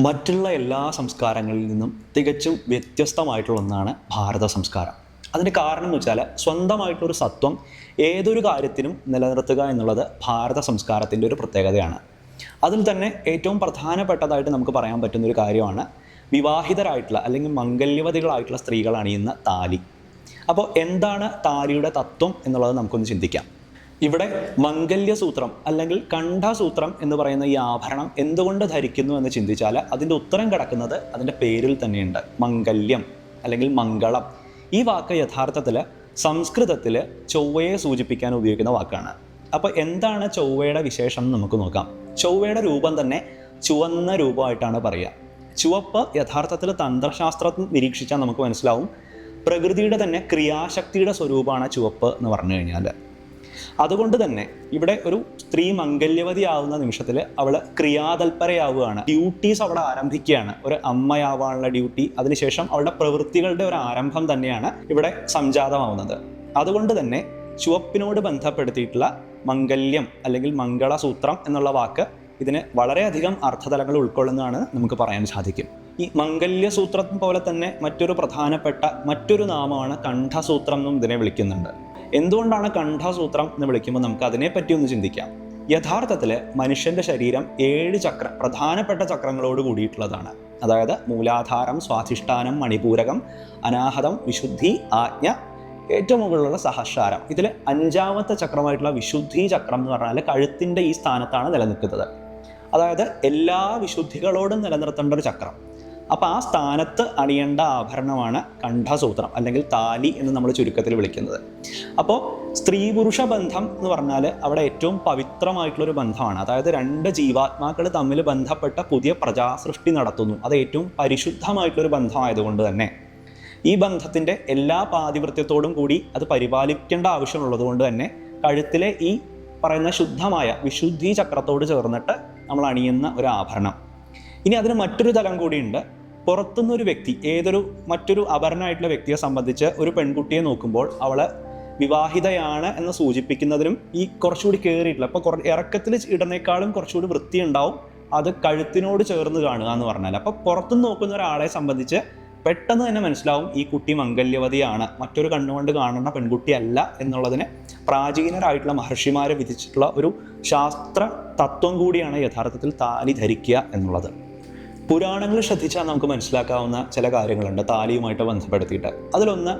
മറ്റുള്ള എല്ലാ സംസ്കാരങ്ങളിൽ നിന്നും തികച്ചും വ്യത്യസ്തമായിട്ടുള്ള ഒന്നാണ് ഭാരത സംസ്കാരം. അതിന് കാരണം എന്ന് വെച്ചാൽ സ്വന്തമായിട്ടൊരു സത്വം ഏതൊരു കാര്യത്തിനും നിലനിർത്തുക എന്നുള്ളത് ഭാരത സംസ്കാരത്തിന്റെ ഒരു പ്രത്യേകതയാണ്. അതിൽ തന്നെ ഏറ്റവും പ്രധാനപ്പെട്ടതായിട്ട് നമുക്ക് പറയാൻ പറ്റുന്ന ഒരു കാര്യമാണ് വിവാഹിതരായിട്ടുള്ള അല്ലെങ്കിൽ മംഗല്യവതികളായിട്ടുള്ള സ്ത്രീകൾ അണിയുന്ന താലി. അപ്പോൾ എന്താണ് താലിയുടെ തത്വം എന്നുള്ളത് നമുക്കൊന്ന് ചിന്തിക്കാം. ഇവിടെ മംഗല്യസൂത്രം അല്ലെങ്കിൽ കണ്ഠസൂത്രം എന്ന് പറയുന്ന ഈ ആഭരണം എന്തുകൊണ്ട് ധരിക്കുന്നു എന്ന് ചിന്തിച്ചാൽ അതിന്റെ ഉത്തരം കിടക്കുന്നത് അതിന്റെ പേരിൽ തന്നെയുണ്ട്. മംഗല്യം അല്ലെങ്കിൽ മംഗളം. ഈ വാക്ക് യഥാർത്ഥത്തിൽ സംസ്കൃതത്തിൽ ചൊവ്വയെ സൂചിപ്പിക്കാൻ ഉപയോഗിക്കുന്ന വാക്കാണ്. അപ്പോൾ എന്താണ് ചൊവ്വയുടെ വിശേഷം നമുക്ക് നോക്കാം. ചൊവ്വയുടെ രൂപം തന്നെ ചുവന്ന രൂപമായിട്ടാണ് പറയുക. ചുവപ്പ് യഥാർത്ഥത്തിൽ തന്ത്രശാസ്ത്രത്തിൽ നിരീക്ഷിച്ചാൽ നമുക്ക് മനസ്സിലാവും. പ്രകൃതിയുടെ തന്നെ ക്രിയാശക്തിയുടെ സ്വരൂപമാണ് ചുവപ്പ് എന്ന് പറഞ്ഞു കഴിഞ്ഞാൽ. അതുകൊണ്ട് തന്നെ ഇവിടെ ഒരു സ്ത്രീ മംഗല്യവതി ആവുന്ന നിമിഷത്തിൽ അവൾ ക്രിയാതൽപരയാവുകയാണ്. ഡ്യൂട്ടീസ് അവിടെ ആരംഭിക്കുകയാണ്. ഒരു അമ്മയാവാനുള്ള ഡ്യൂട്ടി അതിനുശേഷം അവളുടെ പ്രവൃത്തികളുടെ ഒരു ആരംഭം തന്നെയാണ് ഇവിടെ സംജാതമാവുന്നത്. അതുകൊണ്ട് തന്നെ ചുവപ്പിനോട് ബന്ധപ്പെടുത്തിയിട്ടുള്ള മംഗല്യം അല്ലെങ്കിൽ മംഗളസൂത്രം എന്നുള്ള വാക്ക് ഇതിന് വളരെയധികം അർത്ഥതലങ്ങൾ ഉൾക്കൊള്ളുന്നതാണ് നമുക്ക് പറയാൻ സാധിക്കും. ഈ മംഗല്യസൂത്രം പോലെ തന്നെ മറ്റൊരു പ്രധാനപ്പെട്ട മറ്റൊരു നാമമാണ് കണ്ഠസൂത്രം എന്നും ഇതിനെ വിളിക്കുന്നുണ്ട്. എന്തുകൊണ്ടാണ് കണ്ഠസൂത്രം എന്ന് വിളിക്കുമ്പോൾ നമുക്ക് അതിനെപ്പറ്റി ഒന്ന് ചിന്തിക്കാം. യഥാർത്ഥത്തിൽ മനുഷ്യന്റെ ശരീരം ഏഴ് ചക്ര പ്രധാനപ്പെട്ട ചക്രങ്ങളോട് കൂടിയിട്ടുള്ളതാണ്. അതായത് മൂലാധാരം സ്വാധിഷ്ഠാനം മണിപൂരകം അനാഹതം വിശുദ്ധി ആജ്ഞ ഏറ്റവും മുകളിലുള്ള സഹസ്രാരം. ഇതിൽ അഞ്ചാമത്തെ ചക്രമായിട്ടുള്ള വിശുദ്ധി ചക്രം എന്ന് പറഞ്ഞാൽ കഴുത്തിന്റെ ഈ സ്ഥാനത്താണ് നിലനിൽക്കുന്നത്. അതായത് എല്ലാ വിശുദ്ധികളോടും നിലനിർത്തേണ്ട ഒരു ചക്രം. അപ്പോൾ ആ സ്ഥാനത്ത് അണിയേണ്ട ആഭരണമാണ് കണ്ഠസൂത്രം അല്ലെങ്കിൽ താലി എന്ന് നമ്മൾ ചുരുക്കത്തിൽ വിളിക്കുന്നത്. അപ്പോൾ സ്ത്രീ പുരുഷ ബന്ധം എന്ന് പറഞ്ഞാൽ അവിടെ ഏറ്റവും പവിത്രമായിട്ടുള്ളൊരു ബന്ധമാണ്. അതായത് രണ്ട് ജീവാത്മാക്കൾ തമ്മിൽ ബന്ധപ്പെട്ട പുതിയ പ്രജാസൃഷ്ടി നടത്തുന്നു. അത് ഏറ്റവും പരിശുദ്ധമായിട്ടുള്ളൊരു ബന്ധമായതുകൊണ്ട് തന്നെ. ഈ ബന്ധത്തിന്റെ എല്ലാ പാതിവൃത്യത്തോടും കൂടി അത് പരിപാലിക്കേണ്ട ആവശ്യമുള്ളത് കൊണ്ട് തന്നെ കഴുത്തിലെ ഈ പറയുന്ന ശുദ്ധമായ വിശുദ്ധി ചക്രത്തോട് ചേർന്നിട്ട് നമ്മൾ അണിയുന്ന ഒരു ആഭരണം. ഇനി അതിന് മറ്റൊരു തലം കൂടിയുണ്ട്. പുറത്തുനിന്നൊരു വ്യക്തി ഏതൊരു മറ്റൊരു അപരനായിട്ടുള്ള വ്യക്തിയെ സംബന്ധിച്ച് ഒരു പെൺകുട്ടിയെ നോക്കുമ്പോൾ അവൾ വിവാഹിതയാണ് എന്ന് സൂചിപ്പിക്കുന്നതിനും ഈ കുറച്ചുകൂടി കയറിയിട്ടുള്ള അപ്പോൾ കുറ ഇറക്കത്തിൽ ഇടുന്നേക്കാളും കുറച്ചുകൂടി വൃത്തി ഉണ്ടാവും അത് കഴുത്തിനോട് ചേർന്ന് കാണുക എന്ന് പറഞ്ഞാൽ അപ്പോൾ പുറത്തുനിന്ന് നോക്കുന്ന ഒരാളെ സംബന്ധിച്ച് പെട്ടെന്ന് തന്നെ മനസ്സിലാവും ഈ കുട്ടി മംഗല്യവതിയാണ്. മറ്റൊരു കണ്ണുകൊണ്ട് കാണുന്ന പെൺകുട്ടിയല്ല എന്നുള്ളതിന് പ്രാചീനരായിട്ടുള്ള മഹർഷിമാരെ വിധിച്ചിട്ടുള്ള ഒരു ശാസ്ത്ര തത്വം കൂടിയാണ് യഥാർത്ഥത്തിൽ താലി ധരിക്കുക എന്നുള്ളത്. പുരാണങ്ങൾ ശ്രദ്ധിച്ചാൽ നമുക്ക് മനസ്സിലാക്കാവുന്ന ചില കാര്യങ്ങളുണ്ട് താലിയുമായിട്ട് ബന്ധപ്പെടുത്തിയിട്ട്. അതിലൊന്ന്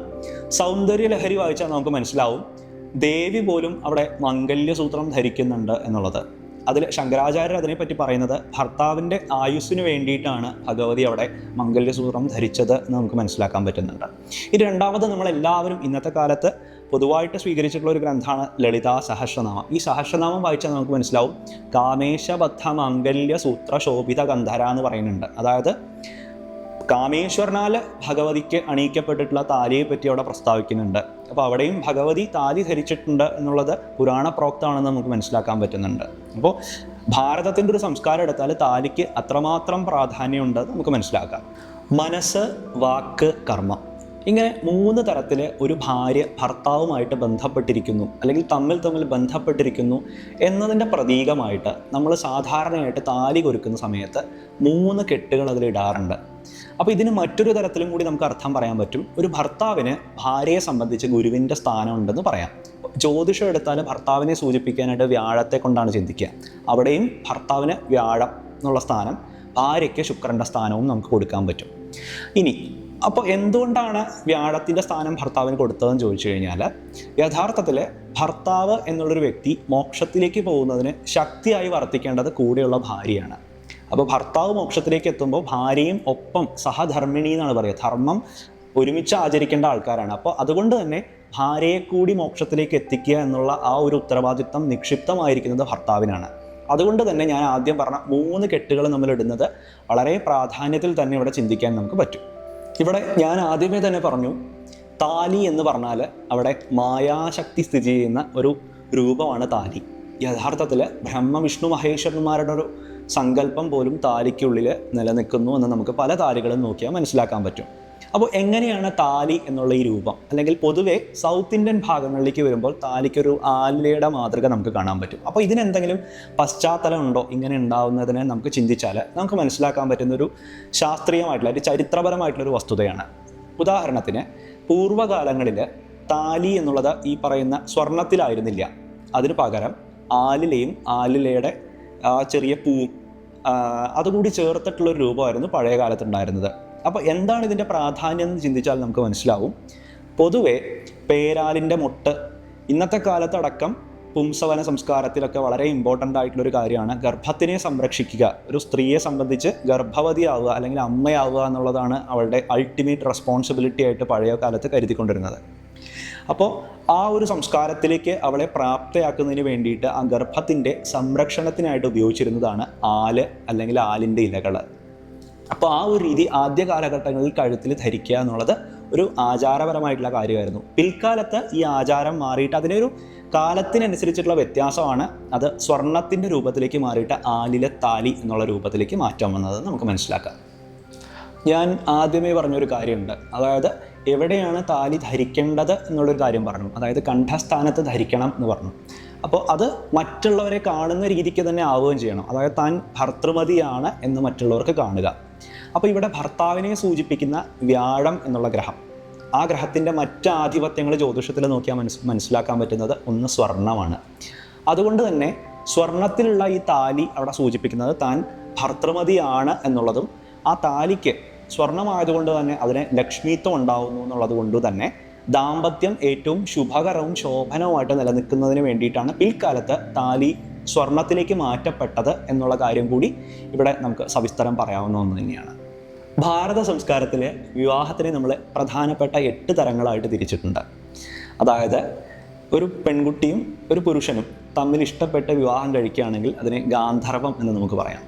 സൗന്ദര്യലഹരി വായിച്ചാൽ നമുക്ക് മനസ്സിലാവും ദേവി പോലും അവിടെ മംഗല്യസൂത്രം ധരിക്കുന്നുണ്ട് എന്നുള്ളത്. അതിൽ ശങ്കരാചാര്യർ അതിനെപ്പറ്റി പറയുന്നത് ഭർത്താവിന്റെ ആയുസ്സിന് വേണ്ടിയിട്ടാണ് ഭഗവതി അവിടെ മംഗല്യസൂത്രം ധരിച്ചത് എന്ന് നമുക്ക് മനസ്സിലാക്കാൻ പറ്റുന്നുണ്ട്. ഇത് രണ്ടാമത് നമ്മളെല്ലാവരും ഇന്നത്തെ കാലത്ത് പൊതുവായിട്ട് സ്വീകരിച്ചിട്ടുള്ള ഒരു ഗ്രന്ഥമാണ് ലളിതാ സഹസ്രനാമം. ഈ സഹസ്രനാമം വായിച്ചാൽ നമുക്ക് മനസ്സിലാവും കാമേശബദ്ധ മംഗല്യ സൂത്ര ശോഭിത ഗന്ധര എന്ന് പറയുന്നുണ്ട്. അതായത് കാമേശ്വരനാൽ ഭഗവതിക്ക് അണിയിക്കപ്പെട്ടിട്ടുള്ള താലിയെ പറ്റി അവിടെ പ്രസ്താവിക്കുന്നുണ്ട്. അപ്പോൾ അവിടെയും ഭഗവതി താലി ധരിച്ചിട്ടുണ്ട് എന്നുള്ളത് പുരാണ പ്രോക്താണെന്ന് നമുക്ക് മനസ്സിലാക്കാൻ പറ്റുന്നുണ്ട്. അപ്പോൾ ഭാരതത്തിന്റെ ഒരു സംസ്കാരം എടുത്താൽ താലിക്ക് അത്രമാത്രം പ്രാധാന്യമുണ്ട് നമുക്ക് മനസ്സിലാക്കാം. മനസ്സ് വാക്ക് കർമ്മം. ഇങ്ങനെ മൂന്ന് തരത്തിൽ ഒരു ഭാര്യ ഭർത്താവുമായിട്ട് ബന്ധപ്പെട്ടിരിക്കുന്നു അല്ലെങ്കിൽ തമ്മിൽ തമ്മിൽ ബന്ധപ്പെട്ടിരിക്കുന്നു എന്നതിന്റെ പ്രതീകമായിട്ട് നമ്മൾ സാധാരണയായിട്ട് താലി കൊരുക്കുന്ന സമയത്ത് മൂന്ന് കെട്ടുകൾ അതിലിടാറുണ്ട് അപ്പോൾ ഇതിന് മറ്റൊരു തരത്തിലും കൂടി നമുക്ക് അർത്ഥം പറയാൻ പറ്റും. ഒരു ഭർത്താവിന് ഭാര്യയെ സംബന്ധിച്ച് ഗുരുവിന്റെ സ്ഥാനമുണ്ടെന്ന് പറയാം. ജ്യോതിഷം എടുത്താൽ ഭർത്താവിനെ സൂചിപ്പിക്കാനായിട്ട് വ്യാഴത്തെ കൊണ്ടാണ് ചിന്തിക്കുക. അവിടെയും ഭർത്താവിന് വ്യാഴം എന്നുള്ള സ്ഥാനം ഭാര്യയ്ക്ക് ശുക്രന്റെ സ്ഥാനവും നമുക്ക് കൊടുക്കാൻ പറ്റും. ഇനി അപ്പോൾ എന്തുകൊണ്ടാണ് വ്യാഴത്തിന്റെ സ്ഥാനം ഭർത്താവിന് കൊടുത്തതെന്ന് ചോദിച്ചു കഴിഞ്ഞാൽ യഥാർത്ഥത്തിൽ ഭർത്താവ് എന്നുള്ളൊരു വ്യക്തി മോക്ഷത്തിലേക്ക് പോകുന്നതിന് ശക്തിയായി വർത്തിക്കേണ്ടത് കൂടെയുള്ള ഭാര്യയാണ്. അപ്പോൾ ഭർത്താവ് മോക്ഷത്തിലേക്ക് എത്തുമ്പോൾ ഭാര്യയും ഒപ്പം സഹധർമ്മിണി എന്നാണ് പറയുക. ധർമ്മം ഒരുമിച്ച് ആചരിക്കേണ്ട ആൾക്കാരാണ്. അപ്പോൾ അതുകൊണ്ട് തന്നെ ഭാര്യയെ കൂടി മോക്ഷത്തിലേക്ക് എത്തിക്കുക എന്നുള്ള ആ ഒരു ഉത്തരവാദിത്വം നിക്ഷിപ്തമായിരിക്കുന്നത് ഭർത്താവിനാണ്. അതുകൊണ്ട് തന്നെ ഞാൻ ആദ്യം പറഞ്ഞ മൂന്ന് കെട്ടുകൾ നമ്മൾ ഇടുന്നത് വളരെ പ്രാധാന്യത്തിൽ തന്നെ ഇവിടെ ചിന്തിക്കാൻ നമുക്ക് പറ്റും. ഇവിടെ ഞാൻ ആദ്യമേ തന്നെ പറഞ്ഞു താലി എന്ന് പറഞ്ഞാൽ അവിടെ മായാശക്തി സ്ഥിതി ചെയ്യുന്ന ഒരു രൂപമാണ് താലി. യഥാർത്ഥത്തിൽ ബ്രഹ്മ വിഷ്ണു മഹേശ്വരന്മാരുടെ ഒരു സങ്കല്പം പോലും താലിക്കുള്ളിൽ നിലനിൽക്കുന്നു എന്ന് നമുക്ക് പല താലികളും നോക്കിയാൽ മനസ്സിലാക്കാൻ പറ്റും. അപ്പോൾ എങ്ങനെയാണ് താലി എന്നുള്ള ഈ രൂപം? അല്ലെങ്കിൽ പൊതുവേ സൗത്ത് ഇന്ത്യൻ ഭാഗങ്ങളിലേക്ക് വരുമ്പോൾ താലിക്കൊരു ആലിലയുടെ മാതൃക നമുക്ക് കാണാൻ പറ്റും. അപ്പോൾ ഇതിനെന്തെങ്കിലും പശ്ചാത്തലം ഉണ്ടോ? ഇങ്ങനെ ഉണ്ടാവുന്നതിനെ നമുക്ക് ചിന്തിച്ചാൽ നമുക്ക് മനസ്സിലാക്കാൻ പറ്റുന്ന ഒരു ശാസ്ത്രീയമായിട്ടുള്ള ഒരു ചരിത്രപരമായിട്ടുള്ള ഒരു വസ്തുതയാണ്. ഉദാഹരണത്തിന് പൂർവകാലങ്ങളിൽ താലി എന്നുള്ളത് ഈ പറയുന്ന സ്വർണത്തിലായിരുന്നില്ല. അതിന് പകരം ആലിലയും ആലിലയുടെ ചെറിയ പൂവും അതുകൂടി ചേർത്തിട്ടുള്ളൊരു രൂപമായിരുന്നു പഴയ കാലത്ത് ഉണ്ടായിരുന്നത് അപ്പോൾ എന്താണ് ഇതിന്റെ പ്രാധാന്യം എന്ന് ചിന്തിച്ചാൽ നമുക്ക് മനസ്സിലാവും. പൊതുവെ പേരാലിന്റെ മുട്ട് ഇന്നത്തെ കാലത്തടക്കം പുംസവന സംസ്കാരത്തിലൊക്കെ വളരെ ഇമ്പോർട്ടന്റ് ആയിട്ടുള്ളൊരു കാര്യമാണ്. ഗർഭത്തിനെ സംരക്ഷിക്കുക. ഒരു സ്ത്രീയെ സംബന്ധിച്ച് ഗർഭവതിയാവുക അല്ലെങ്കിൽ അമ്മയാവുക എന്നുള്ളതാണ് അവളുടെ അൾട്ടിമേറ്റ് റെസ്പോൺസിബിലിറ്റി ആയിട്ട് പഴയ കാലത്ത് കരുതിക്കൊണ്ടിരുന്നത്. അപ്പോൾ ആ ഒരു സംസ്കാരത്തിലേക്ക് അവളെ പ്രാപ്തയാക്കുന്നതിന് വേണ്ടിയിട്ട് ആ ഗർഭത്തിന്റെ സംരക്ഷണത്തിനായിട്ട് ഉപയോഗിച്ചിരുന്നതാണ് ആൽ അല്ലെങ്കിൽ ആലിന്റെ ഇലകൾ അപ്പോൾ ആ ഒരു രീതി ആദ്യ കാലഘട്ടങ്ങളിൽ കഴുത്തിൽ ധരിക്കുക എന്നുള്ളത് ഒരു ആചാരപരമായിട്ടുള്ള കാര്യമായിരുന്നു. പിൽക്കാലത്ത് ഈ ആചാരം മാറിയിട്ട് അതിനൊരു കാലത്തിനനുസരിച്ചിട്ടുള്ള വ്യത്യാസമാണ് അത് സ്വർണത്തിന്റെ രൂപത്തിലേക്ക് മാറിയിട്ട് ആലില താലി എന്നുള്ള രൂപത്തിലേക്ക് മാറ്റം വന്നത് നമുക്ക് മനസ്സിലാക്കാം. ഞാൻ ആദ്യമേ പറഞ്ഞൊരു കാര്യമുണ്ട്. അതായത് എവിടെയാണ് താലി ധരിക്കേണ്ടത് എന്നുള്ളൊരു കാര്യം പറഞ്ഞു. അതായത് കണ്ഠസ്ഥാനത്ത് ധരിക്കണം എന്ന് പറഞ്ഞു. അപ്പോൾ അത് മറ്റുള്ളവരെ കാണുന്ന രീതിക്ക് തന്നെ ആവുകയും ചെയ്യണം. അതായത് താൻ ഭർത്തൃമതിയാണ് എന്ന് മറ്റുള്ളവർക്ക് കാണുക. അപ്പോൾ ഇവിടെ ഭർത്താവിനെ സൂചിപ്പിക്കുന്ന വ്യാഴം എന്നുള്ള ഗ്രഹം. ആ ഗ്രഹത്തിന്റെ മറ്റ് ആധിപത്യങ്ങൾ ജ്യോതിഷത്തിൽ നോക്കിയാൽ മനസ് മനസ്സിലാക്കാൻ പറ്റുന്നത് ഒന്ന് സ്വർണമാണ് അതുകൊണ്ട് തന്നെ സ്വർണത്തിലുള്ള ഈ താലി അവിടെ സൂചിപ്പിക്കുന്നത് താൻ ഭർത്തൃമതിയാണ് എന്നുള്ളതും ആ താലിക്ക് സ്വർണമായതുകൊണ്ട് തന്നെ അതിന് ലക്ഷ്മിത്വം ഉണ്ടാകുന്നു എന്നുള്ളത് കൊണ്ട് തന്നെ ദാമ്പത്യം ഏറ്റവും ശുഭകരവും ശോഭനവുമായിട്ട് നിലനിൽക്കുന്നതിന് വേണ്ടിയിട്ടാണ് പിൽക്കാലത്ത് താലി സ്വർണത്തിലേക്ക് മാറ്റപ്പെട്ടത് എന്നുള്ള കാര്യം കൂടി ഇവിടെ നമുക്ക് സവിസ്തരം പറയാവുന്ന ഒന്ന് തന്നെയാണ്. ഭാരത സംസ്കാരത്തിലെ വിവാഹത്തിനെ നമ്മൾ പ്രധാനപ്പെട്ട എട്ട് തരങ്ങളായിട്ട് തിരിച്ചിട്ടുണ്ട്. അതായത് ഒരു പെൺകുട്ടിയും ഒരു പുരുഷനും തമ്മിൽ ഇഷ്ടപ്പെട്ട് വിവാഹം കഴിക്കുകയാണെങ്കിൽ അതിനെ ഗാന്ധർവം എന്ന് നമുക്ക് പറയാം.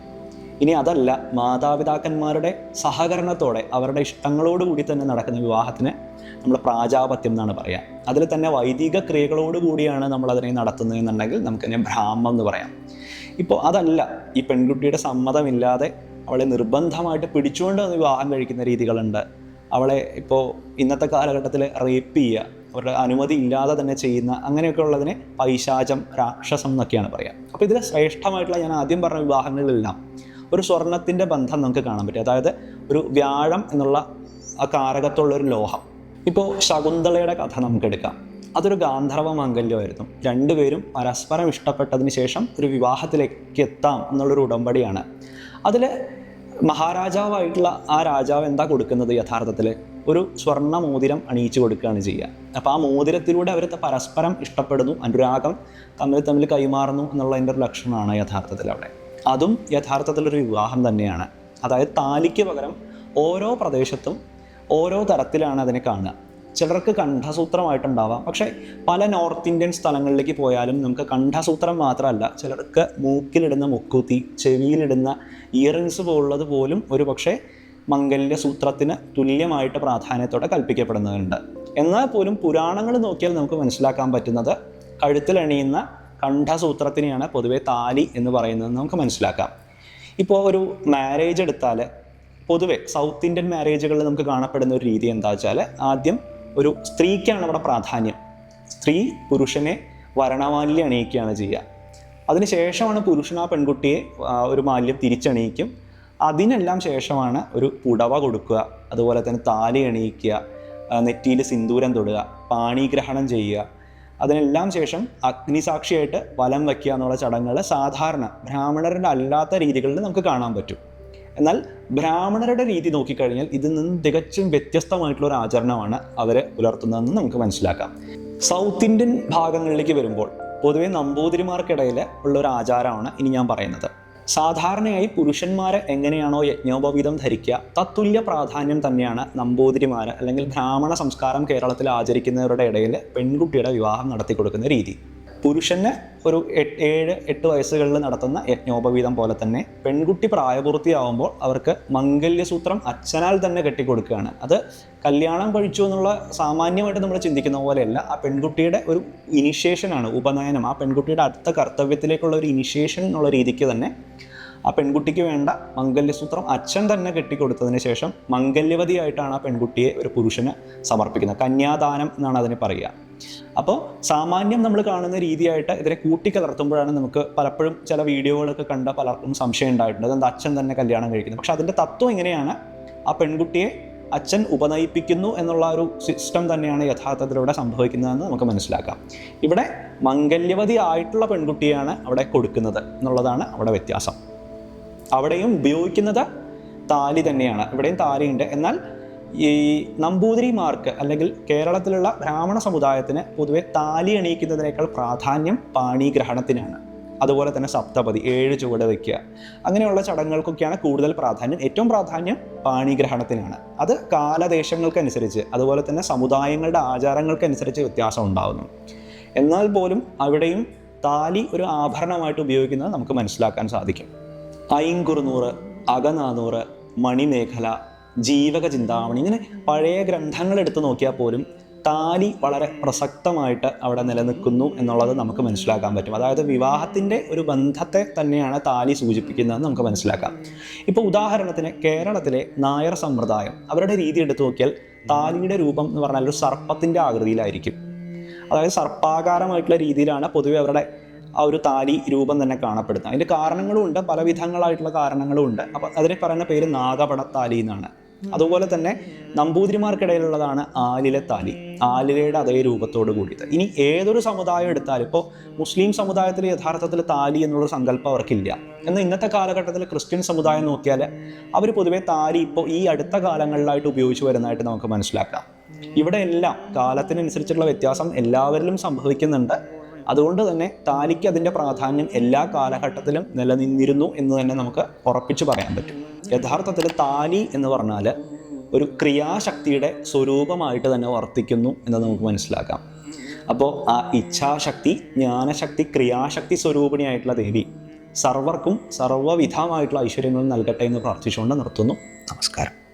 ഇനി അതല്ല മാതാപിതാക്കന്മാരുടെ സഹകരണത്തോടെ അവരുടെ ഇഷ്ടങ്ങളോടുകൂടി തന്നെ നടക്കുന്ന വിവാഹത്തിന് നമ്മൾ പ്രാജാപത്യം എന്നാണ് പറയുക അതിൽ തന്നെ വൈദിക ക്രിയകളോട് കൂടിയാണ് നമ്മൾ അതിനെ നടത്തുന്നതെന്നുണ്ടെങ്കിൽ നമുക്കതിനെ ബ്രാഹ്മം എന്ന് പറയാം. ഇപ്പോൾ അതല്ല ഈ പെൺകുട്ടിയുടെ സമ്മതമില്ലാതെ അവളെ നിർബന്ധമായിട്ട് പിടിച്ചുകൊണ്ട് വന്ന് വിവാഹം കഴിക്കുന്ന രീതികളുണ്ട്. അവളെ ഇപ്പോൾ ഇന്നത്തെ കാലഘട്ടത്തിൽ റേപ്പ് ചെയ്യുക അവരുടെ അനുമതി ഇല്ലാതെ തന്നെ ചെയ്യുന്ന അങ്ങനെയൊക്കെ ഉള്ളതിനെ പൈശാചം രാക്ഷസം എന്നൊക്കെയാണ് പറയുക അപ്പോൾ ഇതിൽ ശ്രേഷ്ഠമായിട്ടുള്ള ഞാൻ ആദ്യം പറഞ്ഞ വിവാഹങ്ങളിലെല്ലാം ഒരു സ്വർണത്തിന്റെ ബന്ധം നമുക്ക് കാണാൻ പറ്റും. അതായത് ഒരു വ്യാഴം എന്നുള്ള ആ കാരകത്തുള്ള ഒരു ലോഹം. ഇപ്പോൾ ശകുന്തളയുടെ കഥ നമുക്ക് എടുക്കാം. അതൊരു ഗാന്ധർവ മാംഗല്യമായിരുന്നു. രണ്ടുപേരും പരസ്പരം ഇഷ്ടപ്പെട്ടതിന് ശേഷം ഒരു വിവാഹത്തിലേക്ക് എത്താം എന്നുള്ളൊരു ഉടമ്പടിയാണ്. അതിൽ മഹാരാജാവായിട്ടുള്ള ആ രാജാവ് എന്താ കൊടുക്കുന്നത് യഥാർത്ഥത്തിൽ ഒരു സ്വർണ മോതിരം അണിയിച്ചു കൊടുക്കുകയാണ് ചെയ്യുക. അപ്പോൾ ആ മോതിരത്തിലൂടെ അവർ പരസ്പരം ഇഷ്ടപ്പെടുന്നു അനുരാഗം തമ്മിൽ തമ്മിൽ കൈമാറുന്നു എന്നുള്ളതിന്റെ ഒരു ലക്ഷണമാണ് യഥാർത്ഥത്തിൽ അവിടെ. അതും യഥാർത്ഥത്തിലൊരു വിവാഹം തന്നെയാണ്. അതായത് താലിക്ക് പകരം ഓരോ പ്രദേശത്തും ഓരോ തരത്തിലാണ് അതിനെ കാണുക. ചിലർക്ക് കണ്ഠസൂത്രമായിട്ടുണ്ടാവാം. പക്ഷേ പല നോർത്ത് ഇന്ത്യൻ സ്ഥലങ്ങളിലേക്ക് പോയാലും നമുക്ക് കണ്ഠസൂത്രം മാത്രമല്ല ചിലർക്ക് മൂക്കിലിടുന്ന മുക്കുത്തി ചെവിയിലിടുന്ന ഇയറിങ്സ് പോലുള്ളത് പോലും ഒരു പക്ഷേ മംഗല്യ സൂത്രത്തിന് തുല്യമായിട്ട് പ്രാധാന്യത്തോടെ കൽപ്പിക്കപ്പെടുന്നുണ്ട്. എന്നാൽ പോലും പുരാണങ്ങൾ നോക്കിയാൽ നമുക്ക് മനസ്സിലാക്കാൻ പറ്റുന്നത് കഴുത്തിലണിയുന്ന കണ്ഠസൂത്രത്തിനെയാണ് പൊതുവേ താലി എന്ന് പറയുന്നത് നമുക്ക് മനസ്സിലാക്കാം. ഇപ്പോൾ ഒരു മാരേജ് എടുത്താൽ പൊതുവെ സൗത്ത് ഇന്ത്യൻ മാരേജുകളിൽ നമുക്ക് കാണപ്പെടുന്ന ഒരു രീതി എന്താ വെച്ചാൽ ആദ്യം ഒരു സ്ത്രീക്കാണ് അവിടെ പ്രാധാന്യം. സ്ത്രീ പുരുഷനെ വരണമാല്യം അണിയിക്കുകയാണ് ചെയ്യുക. അതിനുശേഷമാണ് പുരുഷൻ ആ പെൺകുട്ടിയെ ഒരു മാല്യം തിരിച്ചണിയിക്കും. അതിനെല്ലാം ശേഷമാണ് ഒരു പുടവ കൊടുക്കുക. അതുപോലെ തന്നെ താലി അണിയിക്കുക നെറ്റിയിൽ സിന്ദൂരം തൊടുക പാണിഗ്രഹണം ചെയ്യുക. അതിനെല്ലാം ശേഷം അഗ്നിസാക്ഷിയായിട്ട് വലം വയ്ക്കുക എന്നുള്ള ചടങ്ങുകൾ സാധാരണ ബ്രാഹ്മണരുടെ അല്ലാത്ത രീതികളിൽ നമുക്ക് കാണാൻ പറ്റും. എന്നാൽ ബ്രാഹ്മണരുടെ രീതി നോക്കിക്കഴിഞ്ഞാൽ ഇതിൽ നിന്ന് തികച്ചും വ്യത്യസ്തമായിട്ടുള്ള ഒരു ആചരണമാണ് അവരെ പുലർത്തുന്നതെന്ന് നമുക്ക് മനസ്സിലാക്കാം. സൗത്ത് ഇന്ത്യൻ ഭാഗങ്ങളിലേക്ക് വരുമ്പോൾ പൊതുവെ നമ്പൂതിരിമാർക്കിടയിൽ ഉള്ള ഒരു ആചാരമാണ് ഇനി ഞാൻ പറയുന്നത്. സാധാരണയായി പുരുഷന്മാരെ എങ്ങനെയാണോ യജ്ഞോപവീതം ധരിക്കുക തത്തുല്യ പ്രാധാന്യം തന്നെയാണ് നമ്പൂതിരിമാർ അല്ലെങ്കിൽ ബ്രാഹ്മണ സംസ്കാരം കേരളത്തിൽ ആചരിക്കുന്നവരുടെ ഇടയിൽ പെൺകുട്ടിയുടെ വിവാഹം നടത്തി കൊടുക്കുന്ന രീതി. പുരുഷന് ഒരു ഏഴ് എട്ട് വയസ്സുകളിൽ നടത്തുന്ന യജ്ഞോപവീതം പോലെ തന്നെ പെൺകുട്ടി പ്രായപൂർത്തിയാവുമ്പോൾ അവർക്ക് മംഗല്യസൂത്രം അച്ഛനാൽ തന്നെ കെട്ടിക്കൊടുക്കുകയാണ്. അത് കല്യാണം കഴിച്ചു എന്നുള്ള സാമാന്യമായിട്ട് നമ്മൾ ചിന്തിക്കുന്ന പോലെയല്ല. ആ പെൺകുട്ടിയുടെ ഒരു ഇനിഷ്യേഷനാണ് ഉപനയനം. ആ പെൺകുട്ടിയുടെ അടുത്ത കർത്തവ്യത്തിലേക്കുള്ള ഒരു ഇനിഷ്യേഷൻ എന്നുള്ള രീതിക്ക് തന്നെ ആ പെൺകുട്ടിക്ക് വേണ്ട മംഗല്യസൂത്രം അച്ഛൻ തന്നെ കെട്ടിക്കൊടുത്തതിന് ശേഷം മംഗല്യവതിയായിട്ടാണ് ആ പെൺകുട്ടിയെ ഒരു പുരുഷന് സമർപ്പിക്കുന്നത്. കന്യാദാനം എന്നാണ് അതിന് പറയുക. അപ്പോൾ സാമാന്യം നമ്മൾ കാണുന്ന രീതിയായിട്ട് ഇതിനെ കൂട്ടിക്കലർത്തുമ്പോഴാണ് നമുക്ക് പലപ്പോഴും ചില വീഡിയോകളൊക്കെ കണ്ട പലർക്കും സംശയം ഉണ്ടായിട്ടുണ്ട്. അതെന്താ? അച്ഛൻ തന്നെ കല്യാണം കഴിക്കുന്നത് പക്ഷെ അതിന്റെ തത്വം എങ്ങനെയാണ്? ആ പെൺകുട്ടിയെ അച്ഛൻ ഉപനയിപ്പിക്കുന്നു എന്നുള്ള ഒരു സിസ്റ്റം തന്നെയാണ് യഥാർത്ഥത്തിലൂടെ സംഭവിക്കുന്നതെന്ന് നമുക്ക് മനസ്സിലാക്കാം. ഇവിടെ മംഗല്യവതി ആയിട്ടുള്ള പെൺകുട്ടിയാണ് അവിടെ കൊടുക്കുന്നത് എന്നുള്ളതാണ് അവിടെ വ്യത്യാസം. അവിടെയും ഉപയോഗിക്കുന്നത് താലി തന്നെയാണ്. ഇവിടെയും താലിയുണ്ട്. എന്നാൽ ഈ നമ്പൂതിരിമാർക്ക് അല്ലെങ്കിൽ കേരളത്തിലുള്ള ബ്രാഹ്മണ സമുദായത്തിന് പൊതുവെ താലി അണിയിക്കുന്നതിനേക്കാൾ പ്രാധാന്യം പാണിഗ്രഹണത്തിനാണ്. അതുപോലെ തന്നെ സപ്തപതി ഏഴ് ചുവട് വയ്ക്കുക. അങ്ങനെയുള്ള ചടങ്ങുകൾക്കൊക്കെയാണ് കൂടുതൽ പ്രാധാന്യം. ഏറ്റവും പ്രാധാന്യം പാണിഗ്രഹണത്തിനാണ്. അത് കാലദേശങ്ങൾക്കനുസരിച്ച് അതുപോലെ തന്നെ സമുദായങ്ങളുടെ ആചാരങ്ങൾക്കനുസരിച്ച് വ്യത്യാസം ഉണ്ടാകുന്നു എന്നാൽ പോലും അവിടെയും താലി ഒരു ആഭരണമായിട്ട് ഉപയോഗിക്കുന്നത് നമുക്ക് മനസ്സിലാക്കാൻ സാധിക്കും. ഐങ്കുറുനൂറ് അകനാനൂറ് മണിമേഖല ജീവക ചിന്താമണി ഇങ്ങനെ പഴയ ഗ്രന്ഥങ്ങൾ എടുത്തു നോക്കിയാൽ പോലും താലി വളരെ പ്രസക്തമായിട്ട് അവിടെ നിലനിൽക്കുന്നു എന്നുള്ളത് നമുക്ക് മനസ്സിലാക്കാൻ പറ്റും. അതായത് വിവാഹത്തിന്റെ ഒരു ബന്ധത്തെ തന്നെയാണ് താലി സൂചിപ്പിക്കുന്നതെന്ന് നമുക്ക് മനസ്സിലാക്കാം. ഇപ്പോൾ ഉദാഹരണത്തിന് കേരളത്തിലെ നായർ സമ്പ്രദായം. അവരുടെ രീതി എടുത്തു നോക്കിയാൽ താലിയുടെ രൂപം എന്ന് പറഞ്ഞാൽ ഒരു സർപ്പത്തിന്റെ ആകൃതിയിലായിരിക്കും. അതായത് സർപ്പാകാരമായിട്ടുള്ള രീതിയിലാണ് പൊതുവെ അവരുടെ ആ ഒരു താലി രൂപം തന്നെ കാണപ്പെടുന്നത്. അതിന്റെ കാരണങ്ങളും ഉണ്ട് പല വിധങ്ങളായിട്ടുള്ള കാരണങ്ങളും ഉണ്ട്. അപ്പം അതിനെ പറയുന്ന പേര് നാഗപടത്താലി എന്നാണ്. അതുപോലെ തന്നെ നമ്പൂതിരിമാർക്കിടയിലുള്ളതാണ് ആലിലെ താലി. ആലിലയുടെ അതേ രൂപത്തോട് കൂടിയത്. ഇനി ഏതൊരു സമുദായം എടുത്താലും ഇപ്പോൾ മുസ്ലിം സമുദായത്തിൽ യഥാർത്ഥത്തിൽ താലി എന്നുള്ള സങ്കല്പം അവർക്കില്ല. എന്നാൽ ഇന്നത്തെ കാലഘട്ടത്തിൽ ക്രിസ്ത്യൻ സമുദായം നോക്കിയാൽ അവർ പൊതുവേ താലി ഇപ്പോൾ ഈ അടുത്ത കാലങ്ങളിലായിട്ട് ഉപയോഗിച്ച് വരുന്നതായിട്ട് നമുക്ക് മനസ്സിലാക്കാം. ഇവിടെ എല്ലാം കാലത്തിനനുസരിച്ചുള്ള വ്യത്യാസം എല്ലാവരിലും സംഭവിക്കുന്നുണ്ട്. അതുകൊണ്ട് തന്നെ താലിക്ക് അതിന്റെ പ്രാധാന്യം എല്ലാ കാലഘട്ടത്തിലും നിലനിന്നിരുന്നു എന്ന് തന്നെ നമുക്ക് ഉറപ്പിച്ച് പറയാൻ പറ്റും. യഥാർത്ഥത്തിൽ താലി എന്ന് പറഞ്ഞാൽ ഒരു ക്രിയാശക്തിയുടെ സ്വരൂപമായിട്ട് തന്നെ വർത്തിക്കുന്നു എന്ന് നമുക്ക് മനസ്സിലാക്കാം. അപ്പോൾ ആ ഇച്ഛാശക്തി ജ്ഞാനശക്തി ക്രിയാശക്തി സ്വരൂപിണിയായിട്ടുള്ള ദേവി സർവർക്കും സർവവിധമായിട്ടുള്ള ഐശ്വര്യങ്ങളും നൽകട്ടെ എന്ന് പ്രാർത്ഥിച്ചുകൊണ്ട് നിർത്തുന്നു. നമസ്കാരം.